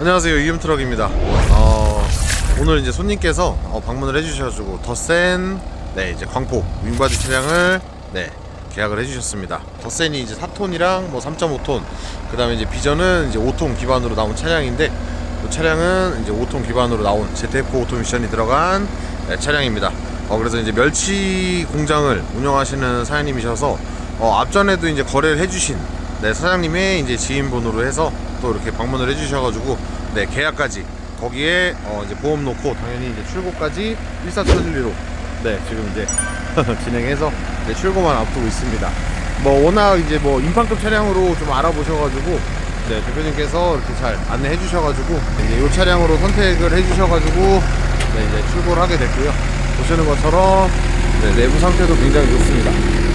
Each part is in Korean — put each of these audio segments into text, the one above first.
안녕하세요. 이음트럭입니다. 어, 오늘 이제 손님께서 어, 방문을 해주셔가지고 더센 네 이제 광폭 윙바디 차량을 네 계약을 해주셨습니다. 더센이 이제 4톤이랑 뭐 3.5톤 그 다음에 이제 비전은 이제 5톤 기반으로 나온 차량인데 이 차량은 이제 5톤 기반으로 나온 ZF 오토 미션이 들어간 네, 차량입니다. 어, 그래서 이제 멸치 공장을 운영하시는 사장님이셔서 어, 앞전에도 이제 거래를 해주신 네, 사장님의 이제 지인분으로 해서 또 이렇게 방문을 해주셔가지고 네 계약까지 거기에 어, 이제 보험 놓고 당연히 이제 출고까지 일사천리로 네 지금 이제 진행해서 네, 출고만 앞두고 있습니다. 뭐 워낙 이제 뭐 인판급 차량으로 좀 알아보셔가지고 네 대표님께서 이렇게 잘 안내해 주셔가지고 이제 이 차량으로 선택을 해 주셔가지고 네 이제 출고를 하게 됐고요. 보시는 것처럼 네, 내부 상태도 굉장히 좋습니다.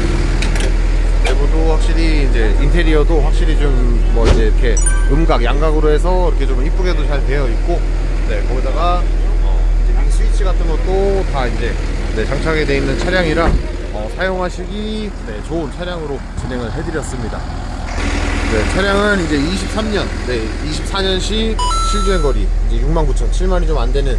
내부도 확실히 이제 인테리어도 확실히 좀 뭐 이제 이렇게 음각 양각으로 해서 이렇게 좀 이쁘게도 잘 되어 있고 네 거기다가 어 이제 윙 스위치 같은 것도 다 이제 네 장착이 되어 있는 차량이라 어 사용하시기 네 좋은 차량으로 진행을 해드렸습니다. 네 차량은 이제 23년 네 24년식 실주행 거리 이제 69,000 7만이 좀 안 되는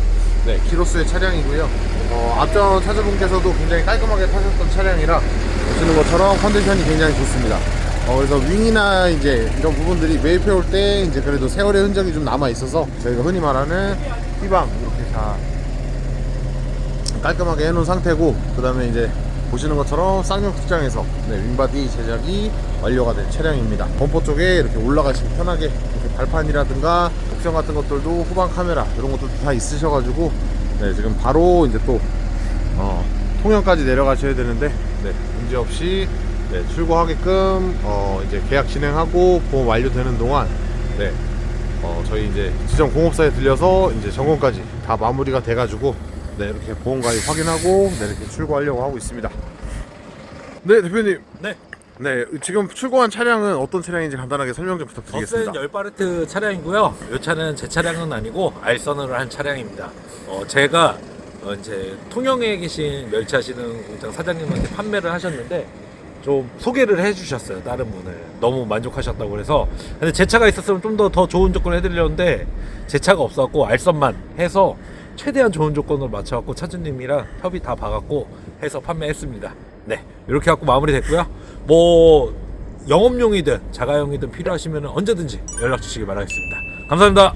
네 키로수의 차량이고요. 어 앞전 차주분께서도 굉장히 깔끔하게 타셨던 차량이라 보시는 것처럼 컨디션이 굉장히 좋습니다. 어, 그래서 윙이나 이제 이런 부분들이 매입해 올 때 이제 그래도 세월의 흔적이 좀 남아 있어서 저희가 흔히 말하는 휘방 이렇게 다 깔끔하게 해놓은 상태고 그 다음에 이제 보시는 것처럼 쌍용 특장에서 네, 윙바디 제작이 완료가 된 차량입니다. 범퍼 쪽에 이렇게 올라가시면 편하게 이렇게 발판이라든가 옵션 같은 것들도 후방 카메라 이런 것들도 다 있으셔가지고 네, 지금 바로 이제 또 어, 통영까지 내려가셔야 되는데 네, 문제 없이 네, 출고하게끔 어, 이제 계약 진행하고 보험 완료되는 동안 네, 어, 저희 이제 지정 공업사에 들려서 이제 점검까지 다 마무리가 돼가지고 네, 이렇게 보험 가입 확인하고 네, 이렇게 출고하려고 하고 있습니다. 네, 대표님. 네. 네, 지금 출고한 차량은 어떤 차량인지 간단하게 설명 좀 부탁드리겠습니다. 더센 열바르트 차량이고요. 이 차는 제 차량은 아니고 알선을 한 차량입니다. 어, 제가 어, 이제 통영에 계신 멸치하시는 공장 사장님한테 판매를 하셨는데 좀 소개를 해주셨어요. 다른 분을 너무 만족하셨다고 그래서 근데 제 차가 있었으면 좀 더 더 좋은 조건을 해드리려는데 제 차가 없어갖고 알선만 해서 최대한 좋은 조건으로 맞춰갖고 차주님이랑 협의 다 봐갖고 해서 판매했습니다. 네 이렇게 갖고 마무리됐고요. 뭐 영업용이든 자가용이든 필요하시면 언제든지 연락 주시기 바라겠습니다. 감사합니다.